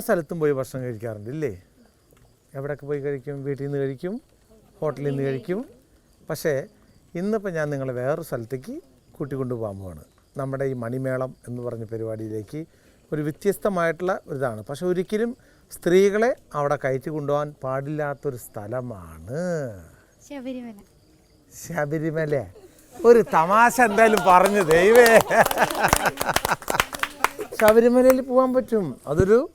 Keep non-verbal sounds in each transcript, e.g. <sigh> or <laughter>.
സ്ഥലത്തും പോയി ഭക്ഷണം കഴിക്കാറുണ്ട് ഇല്ലേ എവിടെയൊക്കെ പോയി കഴിക്കും? വീട്ടിൽ നിന്ന് കഴിക്കും? ഹോട്ടലിൽ നിന്ന് കഴിക്കും? പക്ഷേ ഇന്നിപ്പോൾ ഞാൻ നിങ്ങളെ വേറൊരു സ്ഥലത്തേക്ക് കൂട്ടിക്കൊണ്ടു പോകാൻ പോവാണ്. നമ്മുടെ ഈ മണിമേളം എന്ന് പറഞ്ഞ പരിപാടിയിലേക്ക് ഒരു വ്യത്യസ്തമായിട്ടുള്ള ഒരിതാണ്. പക്ഷെ ഒരിക്കലും സ്ത്രീകളെ അവിടെ കയറ്റി കൊണ്ടുപോകാൻ പാടില്ലാത്തൊരു സ്ഥലമാണ്. ശബരിമല. ശബരിമല. ഒരു തമാശ എന്തായാലും പറഞ്ഞു ദൈവേ. ശബരിമലയിൽ പോകാൻ പറ്റും. അതൊരു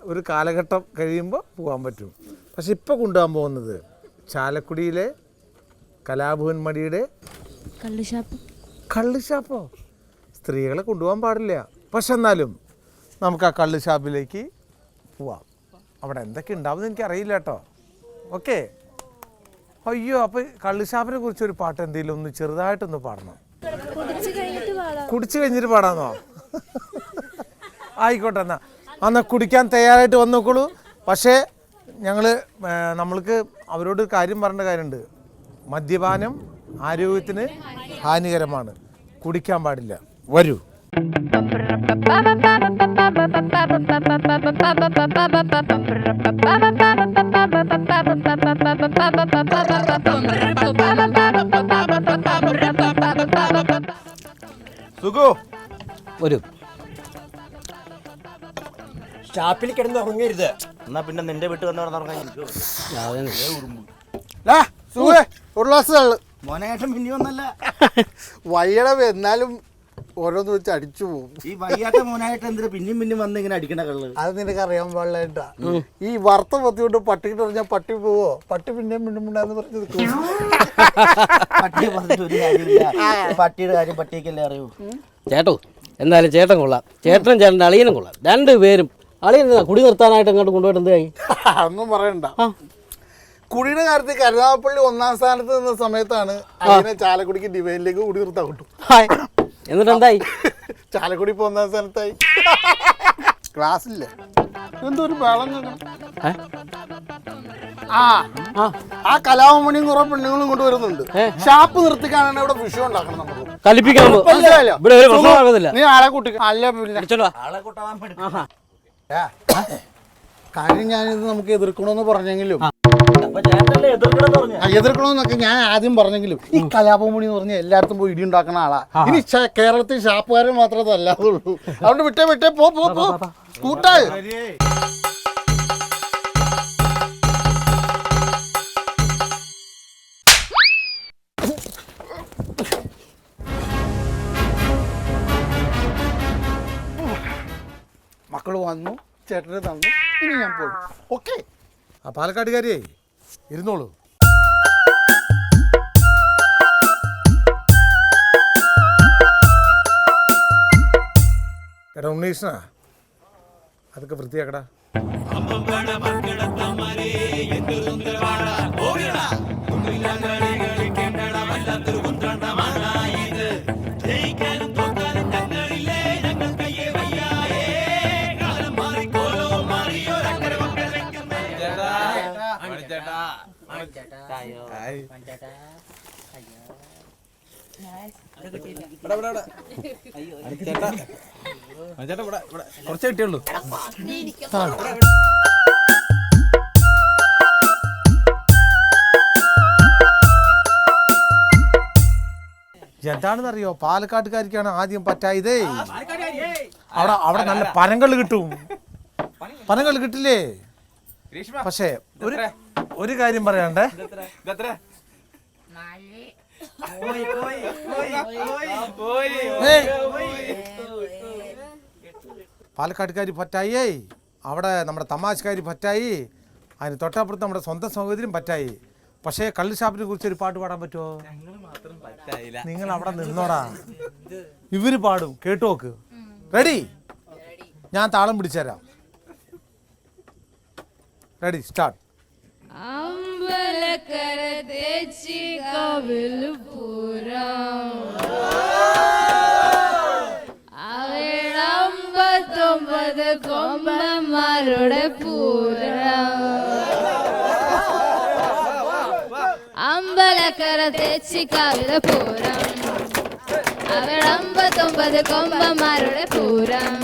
ഒരു കാലഘട്ടം കഴിയുമ്പോൾ പോകാൻ പറ്റും. പക്ഷെ ഇപ്പോൾ കൊണ്ടുപോകാൻ പോകുന്നത് ചാലക്കുടിയിലെ കലാഭവൻ മടിയുടെ കള്ളുഷാപ്പ്. കള്ള് സ്ത്രീകളെ കൊണ്ടുപോകാൻ പാടില്ല. പക്ഷെ എന്നാലും നമുക്ക് ആ കള്ളുഷാപ്പിലേക്ക് പോവാം. അവിടെ എന്തൊക്കെ ഉണ്ടാവും എനിക്ക് അറിയില്ല കേട്ടോ. ഓക്കെ. അയ്യോ അപ്പോൾ കള്ളുഷാപ്പിനെ കുറിച്ച് ഒരു പാട്ട് എന്തെങ്കിലും ഒന്ന് ചെറുതായിട്ടൊന്ന് പാടണം? കുടിച്ച് കഴിഞ്ഞിട്ട് പാടാന്നോ? ആയിക്കോട്ടെ എന്നാ. അന്ന് കുടിക്കാൻ തയ്യാറായിട്ട് വന്ന് നോക്കുള്ളൂ പക്ഷേ ഞങ്ങൾ നമ്മൾക്ക് അവരോട് കാര്യം പറഞ്ഞ കാര്യമുണ്ട്. മദ്യപാനം ആരോഗ്യത്തിന് ഹാനികരമാണ്. കുടിക്കാൻ പാടില്ല. വരൂ. സുഖു? വരും. ഷാപ്പിൽ കിടന്ന് ഉറങ്ങരുത് എന്നാ പിന്നെ നിന്റെ വീട്ടിൽ വന്ന് ഉറങ്ങാൻ സുഖേ ഒരു ഗ്ലാസ് കള്ള് മോനേട്ടൻ പിന്നെ വന്നല്ല. വയ്യട എന്നാലും ഓരോന്ന് വെച്ച് അടിച്ചു പോകും. ഈ വയ്യാത്ത മോനായിട്ട് എന്തിനാ പിന്നെയും പിന്നെയും വന്ന് ഇങ്ങനെ അടിക്കണ കള്ള്? അത് നിനക്ക് അറിയാൻ പാടില്ലായിട്ടാ ഈ വറുത്ത പത്തി കൊണ്ട് പട്ടിക്കിട്ട് പറഞ്ഞാൽ പട്ടി പോവോ? പട്ടി പിന്നെയും പിന്നെ മിണ്ടാന്ന് പറഞ്ഞു നിൽക്കും പട്ടി പറഞ്ഞിട്ട് ഒരു കാര്യമില്ല. പട്ടിയുടെ കാര്യം പട്ടിക്കല്ലേ അറിയൂ. ചേട്ടോ എന്നാലും ചേട്ടൻ കൊള്ളാം. ചേട്ടനും ചേട്ടന്റെ അളിയനും കൊള്ളാം. രണ്ട് എന്താ കുടി നിർത്താനായിട്ട് അങ്ങോട്ട് കൊണ്ടുപോയിട്ട് എന്തായി ഒന്നും പറയണ്ട. കുടിയുടെ കാര്യത്തിൽ കരുനാഗപ്പള്ളി ഒന്നാം സ്ഥാനത്ത് നിന്ന സമയത്താണ് അതിനെ ചാലക്കുടിക്ക് ഡിവൈനിലേക്ക് കുടി നിർത്താൻ കിട്ടും എന്നിട്ട് എന്തായി ചാലക്കുടി ഇപ്പൊ ഒന്നാം സ്ഥാനത്തായി. ക്ലാസ്സില്ലേ? എന്തോ ഒരു ബേളം ആ. ആ. ആ കലാമണിയും കുറെ പെണ്ണുങ്ങളും കൊണ്ടുവരുന്നുണ്ട് ഷാപ്പ് നിർത്തിക്കാനാണ് ഇവിടെ വിഷയം ഉണ്ടാക്കണം നമുക്ക്. കലിപ്പിക്കാൻ നീ ആളെ കൂട്ടി അല്ല പിന്നെ കാര്യം ഞാനിത് നമുക്ക് എതിർക്കണമെന്ന് പറഞ്ഞെങ്കിലും. എതിർക്കണമെന്നൊക്കെ ഞാൻ ആദ്യം പറഞ്ഞെങ്കിലും ഈ കലാപമണി എന്ന് പറഞ്ഞ എല്ലായിടത്തും പോയി ഇടി ഉണ്ടാക്കുന്ന ആളാ. ഇനി കേരളത്തിൽ ഷാപ്പുകാരൻ മാത്രമേ അല്ലാതുള്ളൂ. അതുകൊണ്ട് വിട്ടേ വിട്ടേ പോ പോ പോ. കൂട്ടായി. മക്കൾ വന്നു ചേട്ടന് തന്നു ഇനി ഞാൻ പോകും ഓക്കെ? ആ പാലക്കാട്ടുകാരിയേ ഇരുന്നോളൂ. എടാ ഉണ്ണീഷനാ അതൊക്കെ വൃത്തിയാക്കടാ. കുറച്ച് കിട്ടിയുള്ളൂ. എന്താണെന്നറിയോ? പാലക്കാട്ടുകാരിക്കാണ് ആദ്യം പറ്റായതേ. അവിടെ അവിടെ നല്ല പനങ്ങൾ കിട്ടും. പനങ്ങൾ കിട്ടില്ലേ? പക്ഷേ ഒരു ഒരു കാര്യം പറയണ്ടേ. പാലക്കാട്ടുകാരി പറ്റായി. അവിടെ നമ്മുടെ തമാശക്കാരി പറ്റായി. അതിന് തൊട്ടപ്പുറത്ത് നമ്മുടെ സ്വന്തം സഹോദരിയും പറ്റായി. പക്ഷേ കള്ളു ഷാപ്പിനെ കുറിച്ച് ഒരു പാട്ട് പാടാൻ പറ്റുമോ? നിങ്ങൾ അവിടെ നിന്നോടാ. ഇവർ പാടും. കേട്ടോക്ക് റെഡി ഞാൻ താളം പിടിച്ചുതരാം. റെഡി സ്റ്റാർട്ട് അമ്പലക്കര തേച്ചി കവിൽ പൂരം. അവിടമ്പത്തൊമ്പത് കൊമ്പന്മാരുടെ പൂരം. അമ്പലക്കര തേച്ചി കവിൽ പൂരം. അവിടമ്പത്തൊമ്പത് കൊമ്പന്മാരുടെ പൂരം.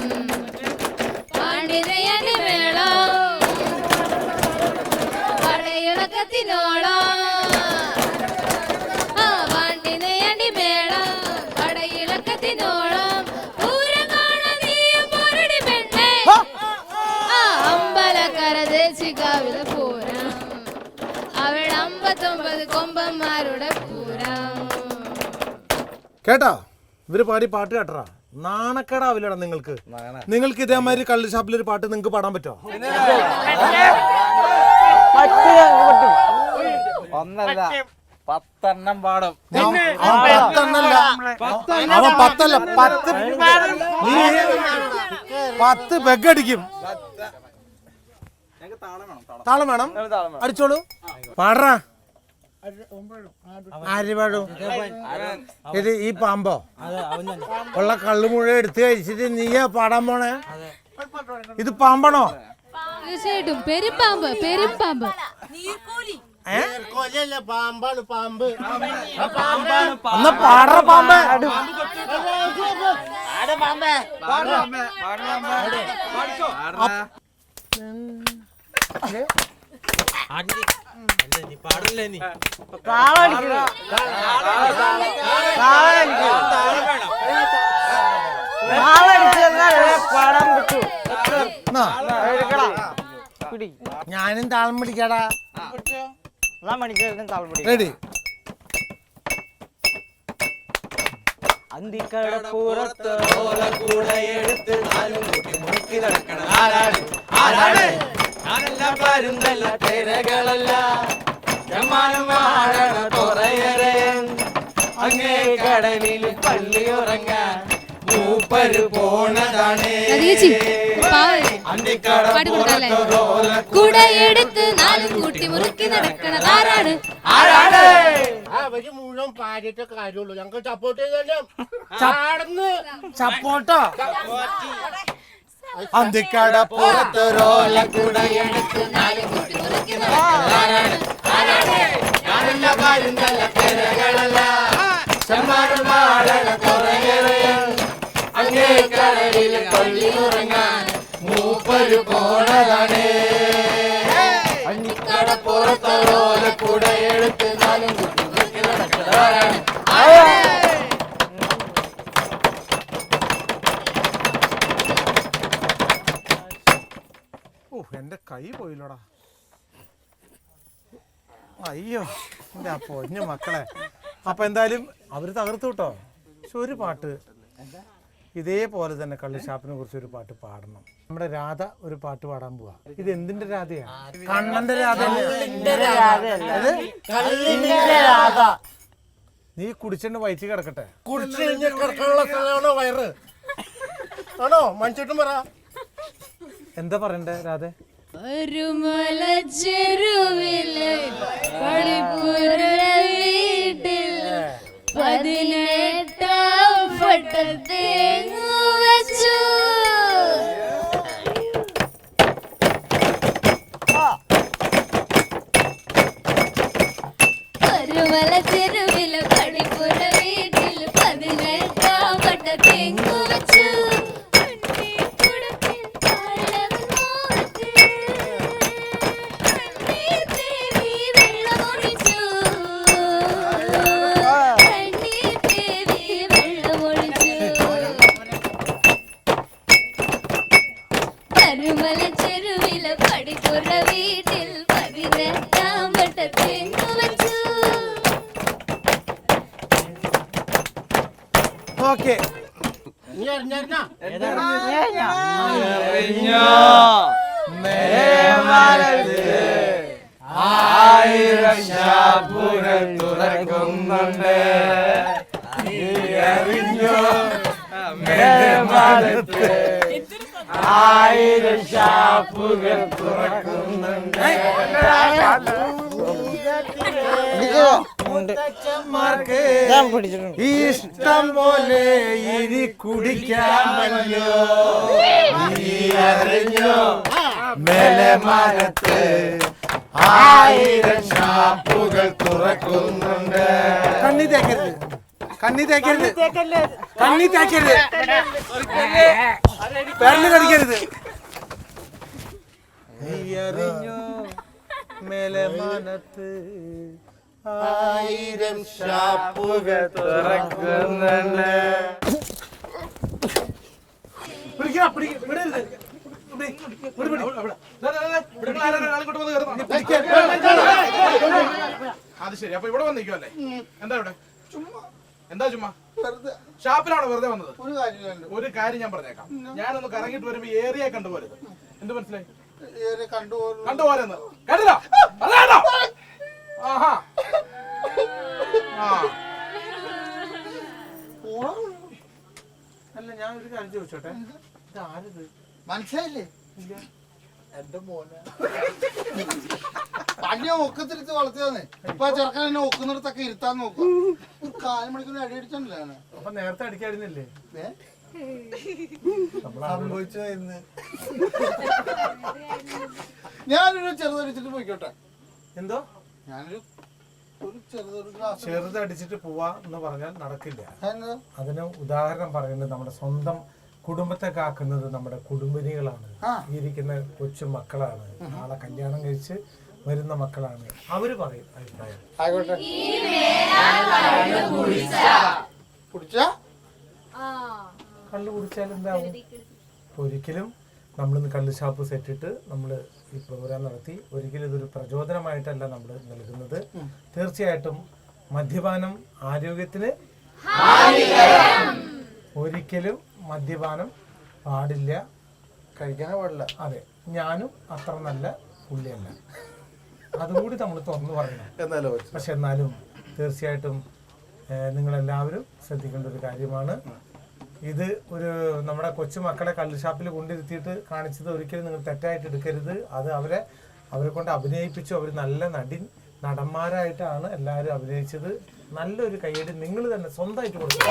കേട്ടാ? ഇവർ പാടി പാട്ട് കേട്ടറാ. നാണക്കടാവില്ലടാ നിങ്ങൾക്ക്. നിങ്ങൾക്ക് ഇതേമാതിരി കള്ള് പാട്ട് നിങ്ങക്ക് പാടാൻ പറ്റുമോ ഒന്നല്ല പത്തെണ്ണം പാടും. പത്തെണ്ണല്ല. പത്തല്ല പത്ത് നീ പത്ത് ബെഗടിക്കും. താളം വേണം. അടിച്ചോളൂ. പാടറ. ഇത് ഈ പാമ്പോ? ഉള്ള കള്ളു മുഴുവൻ എടുത്ത് കഴിച്ചിട്ട് നീയാ പാടാൻ പോണേ? ഇത് പാമ്പാണോ? തീർച്ചയായിട്ടും. പെരുമ്പാമ്പ് പെരുമ്പാമ്പ്. ഏ? കൊല്ലല്ല പാമ്പാണ് പാമ്പ്. എന്നാ പാടറ പാമ്പ്. എന്നാ, ഞാനും താളം പിടിക്കാടാ. റെഡി. അന്തിക്കടപ്പുറത്ത് അങ്ങേ കടലിൽ പള്ളി ഉറങ്ങാൻ മൂപ്പര് പോണതാണ്. കുടയെടുത്ത് നാലും കൂട്ടി മുറുക്കി നടക്കണത് ആരാണ്? അവർ മുഴുവൻ പാടിയിട്ടേ കാര്യമുള്ളൂ. ഞങ്ങൾക്ക് സപ്പോർട്ട് ചെയ്തല്ലോ ചാടന്ന് സപ്പോർട്ടോ അന്തിക്കട പുറത്തൊരോല കുടയെടുത്ത് നാലും കൂട്ടി മൂപ്പര് പോണതാണ്. കുടയെടുത്ത് നാലും ഓ കൈ പോയില്ലടാ. അയ്യോ എന്റെ ആ പൊഞ്ഞു മക്കളെ. അപ്പൊ എന്തായാലും അവർ തകർത്തു കേട്ടോ പക്ഷെ ഒരു പാട്ട്. ഇതേപോലെ തന്നെ കള്ളിഷാപ്പിനെ കുറിച്ച് ഒരു പാട്ട് പാടണം. നമ്മുടെ രാധ ഒരു പാട്ട് പാടാൻ പോവാ. ഇത് എന്തിന്റെ രാധയാ? കണ്ണന്റെ രാധ. നീ കുടിച്ചെണ്ട് വയറ്റി കിടക്കട്ടെ. കുടിച്ചു കഴിഞ്ഞ് കിടക്കാനുള്ള സ്ഥലമാണോ വയറ്? ആണോ? മനുഷ്യട്ടും പറ. എന്താ പറയണ്ടേ രാധ? ഒരു മലച്ചെരുവിൽ പടിപ്പുര വീട്ടിൽ പതിനെട്ടാം ஏற்பட்டது ആയിരം ഷാപ്പുകൾ തുറക്കുന്നുണ്ട് മുത്തച്ഛന്മാർക്ക് ഇഷ്ടം പോലെ ഇനി കുടിക്കാമല്ലോ. നീ അറിഞ്ഞോ? മേലെ മരത്ത് ആയിരം ഷാപ്പുകൾ തുറക്കുന്നുണ്ട് കണ്ണി തേക്കരുത്. കണ്ണി തേക്കരുത് കണ്ണി തേക്കരുത്. പേരിൽ കടിക്കരുത്. നീ അറിഞ്ഞോ മേലെ മനത്ത് ആയിരം ഷാപ്പുകൾ കയറുന്നോ? അത് ശരി. അപ്പൊ ഇവിടെ വന്ന് നിൽക്കുമല്ലേ എന്താ ഇവിടെ? എന്താ ചുമ്മാ? വെറുതെ. ഷാപ്പിലാണോ വെറുതെ വന്നത്? ഒരു കാര്യം ഞാൻ പറഞ്ഞേക്കാം. ഞാനൊന്ന് കറങ്ങിട്ട് വരുമ്പോ ഏറിയ കണ്ടുപോരുത് എന്ത് മനസ്സിലായി? കണ്ടുപോലും കണ്ടുപോരെന്ന് ആഹാ. ആ. അല്ല ഞാൻ ഒരു കാര്യം ചോദിച്ചോട്ടെ? ഇത് ആരത് മനസ്സിലായില്ലേ എന്റെ മോനെ. <laughs> പണ്ട് ഞാൻ ഒക്കത്തിരുത്ത് വളർത്തിയതാണ് ഇപ്പൊ ആ ചെറുക്കൻ എന്നെ ഒക്കുന്നിടത്തൊക്കെ ഇരുത്താൻ നോക്കും. കാൽ മണിക്കൂർ അടി അടിച്ചോണ്ടല്ലേ അവനെ? അപ്പൊ നേരത്തെ അടിക്കായിരുന്നില്ലേ ഏ? സംഭവിച്ചോ ഇന്ന്? ഞാനൊരു ചെറുതടിച്ചിട്ട് പോയിക്കോട്ടെ. എന്തോ? ഞാനൊരു ഒരു ചെറുതൊരു ഗ്ലാസ് ചെറുത് പോവാ എന്ന് പറഞ്ഞാൽ നടക്കില്ല. അതിന് ഉദാഹരണം പറയുന്നത് നമ്മുടെ സ്വന്തം കുടുംബത്തെ കാക്കുന്നത് നമ്മുടെ കുടുംബിനികളാണ്. ഇരിക്കുന്ന കൊച്ചു മക്കളാണ്. നാളെ കല്യാണം കഴിച്ച് വരുന്ന മക്കളാണ്. അവർ പറയും അഭിപ്രായം. ആയിക്കോട്ടെ. കുടിച്ച. കള്ളു കുടിച്ചാൽ എന്താവും ഒരിക്കലും നമ്മളിന്ന് കള്ള് ഷാപ്പ് സെറ്റിട്ട് നമ്മൾ ഈ പ്രോഗ്രാം നടത്തി. ഒരിക്കലും ഇതൊരു പ്രചോദനമായിട്ടല്ല നമ്മൾ നൽകുന്നത്. തീർച്ചയായിട്ടും മദ്യപാനം ആരോഗ്യത്തിന് ഒരിക്കലും മദ്യപാനം പാടില്ല. കഴിക്കാനേ പാടില്ല. അതെ. ഞാനും അത്ര നല്ല പുള്ളിയല്ല. അതുകൂടി നമ്മൾ തുറന്നു പറഞ്ഞു എന്നാലും പക്ഷെ എന്നാലും തീർച്ചയായിട്ടും നിങ്ങളെല്ലാവരും ശ്രദ്ധിക്കേണ്ട ഒരു കാര്യമാണ്. ഇത് ഒരു നമ്മുടെ കൊച്ചു മക്കളെ കള്ള് ഷാപ്പിൽ കൊണ്ടിരുത്തിയിട്ട് കാണിച്ചത് ഒരിക്കലും നിങ്ങൾ തെറ്റായിട്ട് എടുക്കരുത്. അത് അവരെ അവരെ കൊണ്ട് അഭിനയിപ്പിച്ചു. അവർ നല്ല നടി നടന്മാരായിട്ടാണ് എല്ലാവരും അഭിനയിച്ചത്. നല്ലൊരു കയ്യടി നിങ്ങൾ തന്നെ സ്വന്തമായിട്ട് കൊടുക്കുക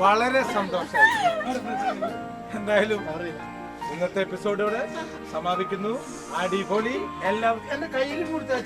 വളരെ സന്തോഷമായി. എന്തായാലും ഇന്നത്തെ എപ്പിസോഡോടെ സമാപിക്കുന്നു. അടിപൊളി എല്ലാവർക്കും എന്റെ കയ്യിൽ കൊടുത്തോ